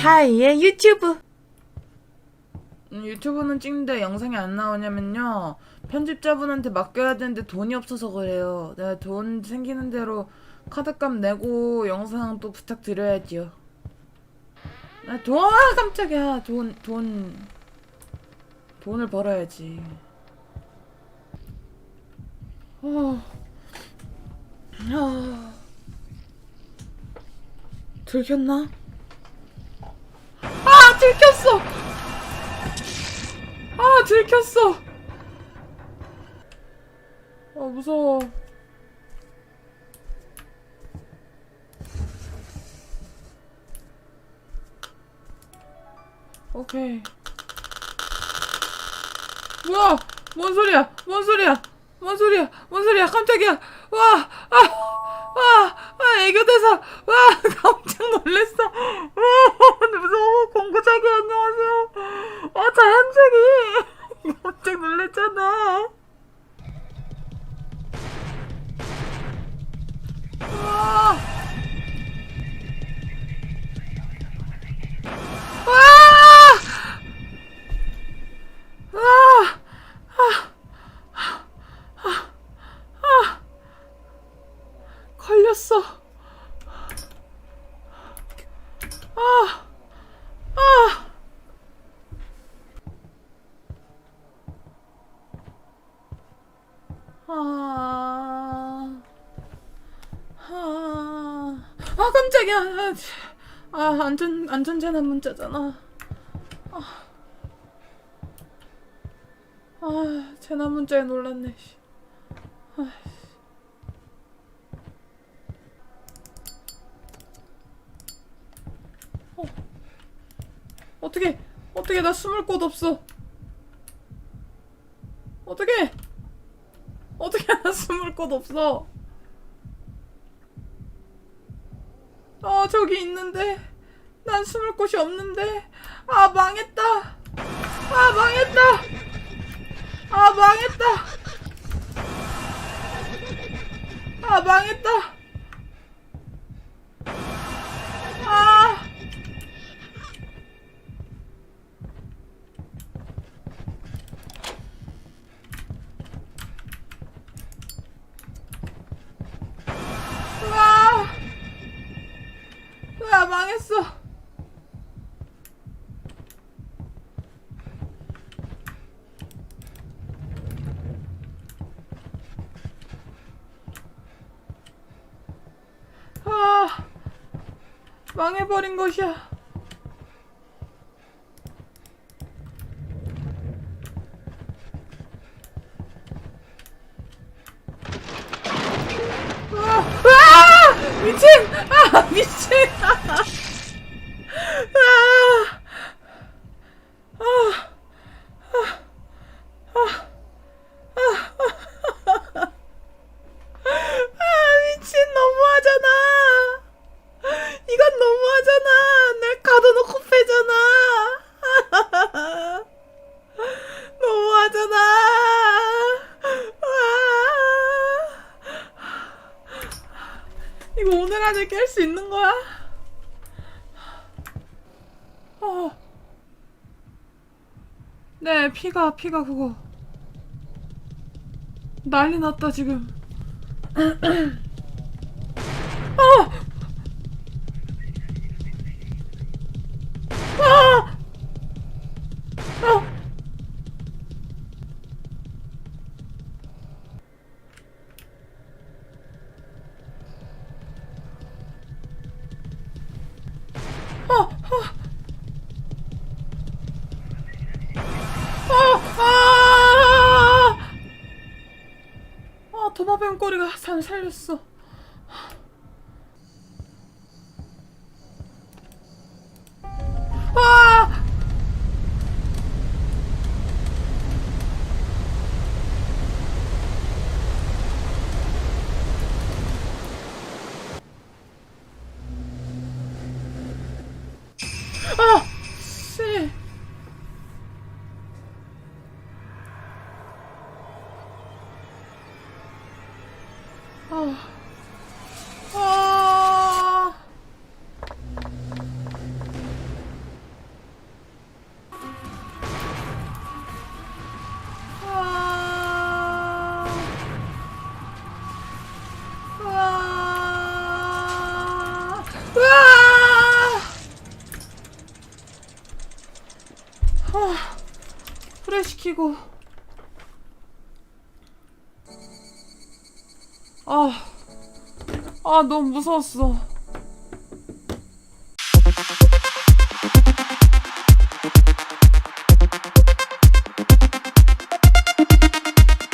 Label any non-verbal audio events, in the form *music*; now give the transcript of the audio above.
샤이의 유튜브 음, 유튜브는 찍는데 영상이 안 나오냐면요. 편집자분한테 맡겨야 되는데 돈이 없어서 그래요. 내가 돈 생기는 대로 카드값 내고 영상 또 부탁드려야지요. 아, 돈, 아, 깜짝이야. 돈, 돈. 돈을 벌어야지. 어. 아. 들켰나? 아, 들켰어! 아 들켰어. 아 무서워. 오케이. 뭐야 뭔 소리야? 뭔 소리야 뭔 소리야? 뭔 소리야? 깜짝이야. 와아아 아, 아, 애교 대사 와 *laughs* 깜짝 놀랐어. *laughs* 와 무서워. 공구자기 안녕하세요. 아 자연적이. 깜짝 놀랐잖아. 와 와! 걸렸어. 아, 아. 아, 아, 아 깜짝이야. 아, 아 안전 안전 재난 문자잖아. 아, 아 재난 문자에 놀랐네. 씨. 아. 어떻게 어떻게 나 숨을 곳 없어. 어떻게 어떻게 *laughs* 나 숨을 곳 없어. 어 저기 있는데? 난 숨을 곳이 없는데? 아 망했다. 아 망했다. 아 망했다. 아 망했다 망했어. 아, 망해버린 것이야. 아, 아! 미친! 아, 미친! 아, 아, 아, 미친, 너무하잖아! 이건 가둬놓고 패잖아! *laughs* 너무하잖아! 아. 이거 오늘 안에 깰 수 있는 거야? 어. 네, 피가, 피가 그거. 난리 났다, 지금. *clears throat* 어! 아, 도마뱀 꼬리가 살 살렸어. 아! 아! 아. 아. 아. 아. 아. 아. 프레 시키고 아, 아, 너무 무서웠어.